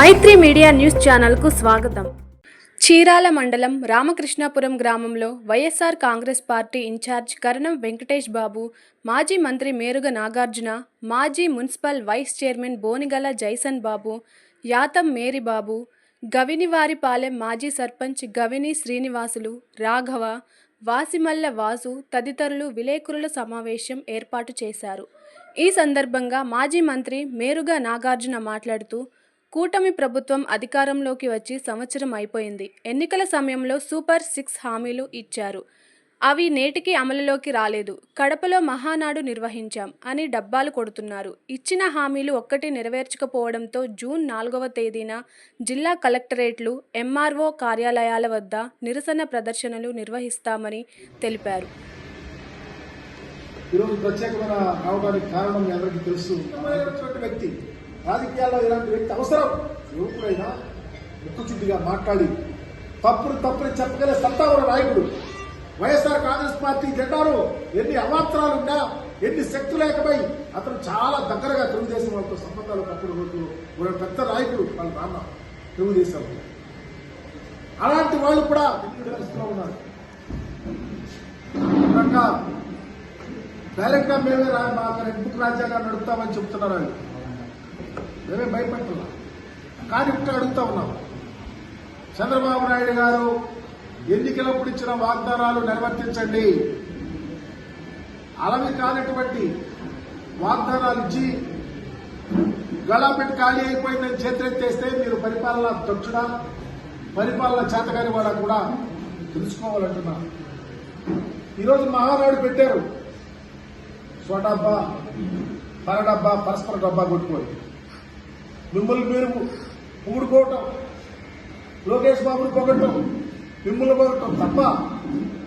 మైత్రి media news ఛానల్కు స్వాగతం. చీరాల మండలం రామకృష్ణాపురం గ్రామంలో YSR Congress party in-charge Karanam Venkatesh Babu మాజీ మంత్రి మేరుగ నాగార్జున మాజీ municipal vice chairman Bonigala Jaison Babu Yatham Mary Babu Gavinivaripalem మాజీ సర్పంచ్ గవిని శ్రీనివాసులు రాఘవ వాసిమల్ల వాసు తదితరులు విలేకరుల సమావేశం ఏర్పాటు చేశారు. ఈ సందర్భంగా మాజీ మంత్రి మేరుగా నాగార్జున మాట్లాడుతూ కూటమి ప్రభుత్వం అధికారంలోకి వచ్చి సంవత్సరం అయిపోయింది. ఎన్నికల సమయంలో సూపర్ సిక్స్ హామీలు ఇచ్చారు. అవి నేటికి అమలులోకి రాలేదు. కడపలో మహానాడు నిర్వహించాం అని డబ్బాలు కొడుతున్నారు. ఇచ్చిన హామీలు ఒక్కటి నెరవేర్చకపోవడంతో జూన్ నాలుగవ తేదీన జిల్లా కలెక్టరేట్లు ఎంఆర్ఓ కార్యాలయాల వద్ద నిరసన ప్రదర్శనలు నిర్వహిస్తామని తెలిపారు. ఈరోజు ప్రత్యేకమైన రావడానికి కారణం తెలుసు. వ్యక్తి రాజకీయాల్లో ఇలాంటి వ్యక్తి అవసరం. యువకుడైనా ముక్కుచుద్దిగా మాట్లాడి తప్పుడు తప్పుని చెప్పగలే సత్తా నాయకుడు. వైఎస్ఆర్ కాంగ్రెస్ పార్టీ జెండాలో ఎన్ని అవాంతరాలు ఎన్ని శక్తులేకపోయి అతను చాలా దగ్గరగా తెలుగుదేశం వాళ్ళతో సంబంధాలు కప్పుడు రోజు ఒక పెద్ద నాయకుడు వాళ్ళ నాన్న తెలుగుదేశం. అలాంటి వాళ్ళు కూడా ఢిల్లీ ఉన్నారు. డైరెక్ట్గా మేమే రా మా రెడ్ బుక్ రాజ్యాంగాన్ని నడుపుతామని చెప్తున్నారు వాళ్ళు. మేమే భయపడుతున్నాం కానీ ఇప్పుడు అడుగుతా ఉన్నాం చంద్రబాబు నాయుడు గారు ఎన్నికలప్పుడు ఇచ్చిన వాగ్దానాలు నిర్వర్తించండి. అలవి కానటువంటి వాగ్దానాలు ఇచ్చి గళాపెట్టి ఖాళీ అయిపోయిందని చేతులెత్తేస్తే మీరు పరిపాలన దక్షుడా పరిపాలన చేతగాని వాళ్ళ కూడా తెలుసుకోవాలంటున్నా. ఈరోజు మహానాడు పెట్టారు. స్వడబ్బా పర డబ్బా పరస్పర డబ్బా కొట్టుకోండి మిమ్మల్ని మీరు పూడుకోవటం లోకేష్ బాబుని పొగటం మిమ్మల్ని పొగటం తప్ప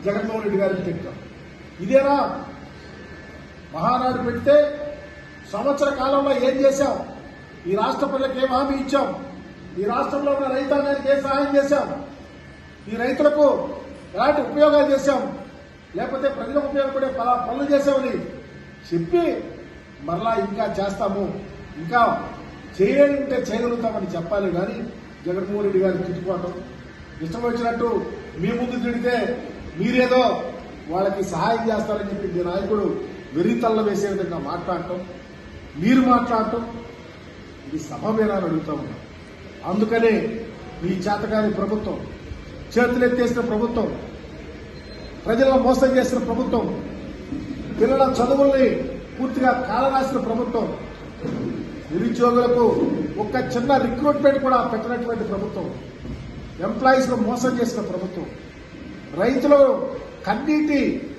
జగన్మోహన్ రెడ్డి గారిని తిట్టడం. ఇదేనా? మహానాడు పెడితే సంవత్సర కాలంలో ఏం చేశాం? ఈ రాష్ట్ర ప్రజలకు ఏం హామీ ఇచ్చాం? ఈ రాష్ట్రంలో ఉన్న రైతాంగానికి ఏ సహాయం చేశాం? ఈ రైతులకు ఎలాంటి ఉపయోగాలు చేశాం? లేకపోతే ప్రజలకు ఉపయోగపడే పలా పనులు చేశామని చెప్పి మరలా ఇంకా చేస్తాము. ఇంకా చేయాలంటే ఉంటే చేయగలుగుతామని చెప్పాలి కానీ జగన్మోహన్ రెడ్డి గారిని తిట్టుకోవటం. ఇష్టం వచ్చినట్టు మీ ముందు తిడితే మీరేదో వాళ్ళకి సహాయం చేస్తారని చెప్పి మీ నాయకుడు వెర్రితల్ల వేసే విధంగా మాట్లాడటం. మీరు మాట్లాడటం. ఇది సభమేనా అడుగుతా ఉన్నాం. అందుకనే మీ చేతకాని ప్రభుత్వం చేతులెత్తేసిన ప్రభుత్వం ప్రజలను మోసం చేసిన ప్రభుత్వం పిల్లల చదువుల్ని పూర్తిగా కాలరాసిన ప్రభుత్వం నిరుద్యోగులకు ఒక్క చిన్న రిక్రూట్మెంట్ కూడా పెట్టినటువంటి ప్రభుత్వం. ఎంప్లాయీస్ను మోసం చేసిన ప్రభుత్వం. రైతులు కన్నీటి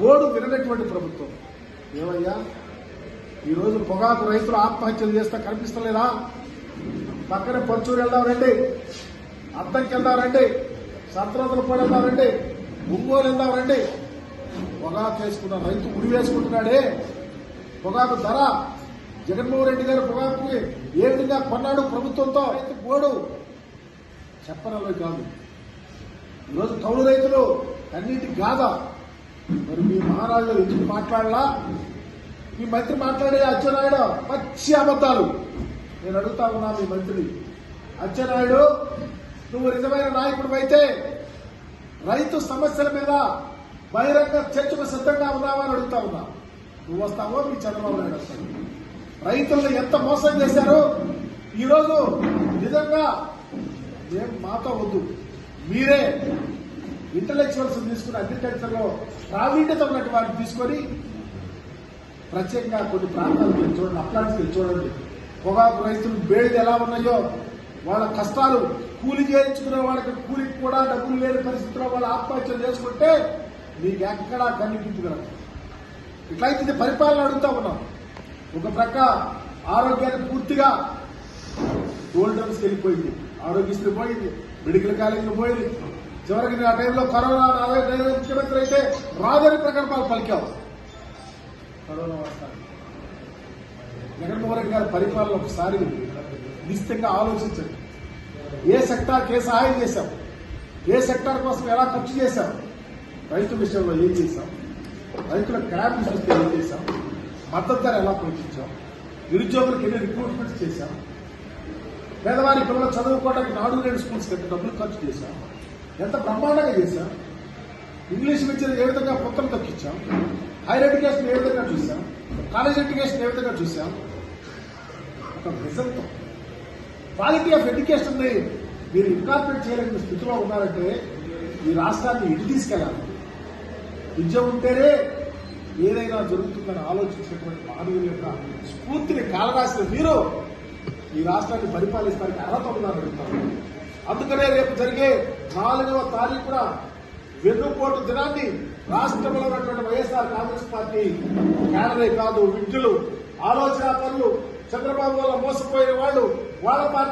గోడు విననటువంటి ప్రభుత్వం. ఏమయ్యా? ఈరోజు పొగాకు రైతులు ఆత్మహత్యలు చేస్తే కనిపిస్తలేదా? పక్కనే పరుచూరు వెళ్దామండి అద్దంకి వెళ్దామండి రండి. సంతరోజుల పోయి వెళ్దాం ఒంగోలు పొగాకు వేసుకున్న రైతు ఉరి వేసుకుంటున్నాడే. పొగాకు ధర జగన్మోహన్ రెడ్డి గారు పొగాకు ఏ విధంగా కొన్నాడు ప్రభుత్వంతో రైతు పోడు? చెప్పనవి కాదు. ఈరోజు కౌలు రైతులు అన్నిటి గాథ మరి మీ మహారాజులు ఎందుకు మాట్లాడలా? మీ మంత్రి మాట్లాడే అచ్చెన్నాయుడు పచ్చి అబద్ధాలు. నేను అడుగుతా ఉన్నా మీ మంత్రి అచ్చెన్నాయుడు నువ్వు నిజమైన నాయకుడు అయితే రైతు సమస్యల మీద బహిరంగ చర్చకు సిద్ధంగా ఉన్నావా అని అడుగుతా ఉన్నా. నువ్వు వస్తావో? మీ చంద్రబాబు నాయుడు వస్తాను రైతులను ఎంత మోసం చేశారో ఈరోజు నిజంగా ఏం మాతో వద్దు. మీరే ఇంటలెక్చువల్స్ తీసుకుని అగ్రికల్చర్లో ప్రావీణ్యత ఉన్నటువంటి వారిని తీసుకొని ప్రత్యేకంగా కొన్ని ప్రాంతాలకు వెళ్ళి చూడండి అట్లాంటికి వెళ్ళి చూడండి. పొగాకు రైతులు బేడిలు ఎలా ఉన్నాయో వాళ్ళ కష్టాలు కూలి చేయించుకునే వాళ్ళకి కూలికి కూడా డబ్బులు లేని పరిస్థితిలో వాళ్ళు ఆత్మహత్యలు చేసుకుంటే మీకు ఎక్కడా కనిపించగలరు ఇట్లయితే పరిపాలన అడుగుతా ఉన్నాం. ఒక ప్రక్క ఆరోగ్యాన్ని పూర్తిగా గోల్డెన్స్ వెళ్ళిపోయింది. ఆరోగ్యశ్రీ పోయింది. మెడికల్ కాలేజీలు పోయింది. చివరికి ఆ టైంలో కరోనా నాదే ముఖ్యమంత్రి అయితే రాదని ప్రకల్పాలు పలికావు. కరోనా వస్తాను జగన్మోహన్ రెడ్డి గారి పరిపాలన ఒకసారి నిశ్చితంగా ఆలోచించండి. ఏ సెక్టార్కి ఏ సహాయం చేశాం? ఏ సెక్టార్ కోసం ఎలా ఖర్చు చేశాం? రైతు విషయంలో ఏం చేశాం? రైతుల క్రాప్ చూస్తే ఏం చేశాం? మద్దతు ధర ఎలా ప్రకటించాం నిరుద్యోగులకు ఎన్ని రిక్రూట్మెంట్స్ చేశాం. పేదవారి పిల్లలు చదువుకోవడానికి నాలుగు నేడు స్కూల్స్ కట్టి డబ్బులు ఖర్చు చేశాం. ఎంత బ్రహ్మాండంగా చేశాం. ఇంగ్లీష్ విద్యను ఏ విధంగా పుత్రం తగ్గించాం హైయర్ ఎడ్యుకేషన్ ఏ విధంగా చూసాం కాలేజ్ ఎడ్యుకేషన్ ఏ విధంగా చూసాం ఒక రిజల్ట్ క్వాలిటీ ఆఫ్ ఎడ్యుకేషన్ని మీరు ఇన్కార్పొరేట్ చేయలేని స్థితిలో ఉన్నారంటే ఈ రాష్ట్రాన్ని ఇటు తీసుకెళ్ళాలి. విద్య ఉంటేనే ఏదైనా జరుగుతుందని ఆలోచించినటువంటి మానవుల యొక్క స్ఫూర్తిని కాలరాసిన మీరు ఈ రాష్ట్రాన్ని పరిపాలిస్తానికి అర్హత ఉందని అడుగుతారు. అందుకనే రేపు జరిగే నాలుగవ తారీఖున వెన్నుపోటు దినాన్ని రాష్ట్రంలో ఉన్నటువంటి వైఎస్ఆర్ కాంగ్రెస్ పార్టీ కేడరే కాదు విద్యులు ఆలోచన పనులు చంద్రబాబు వల్ల మోసపోయిన వాళ్ళు వాళ్ళ పార్టీ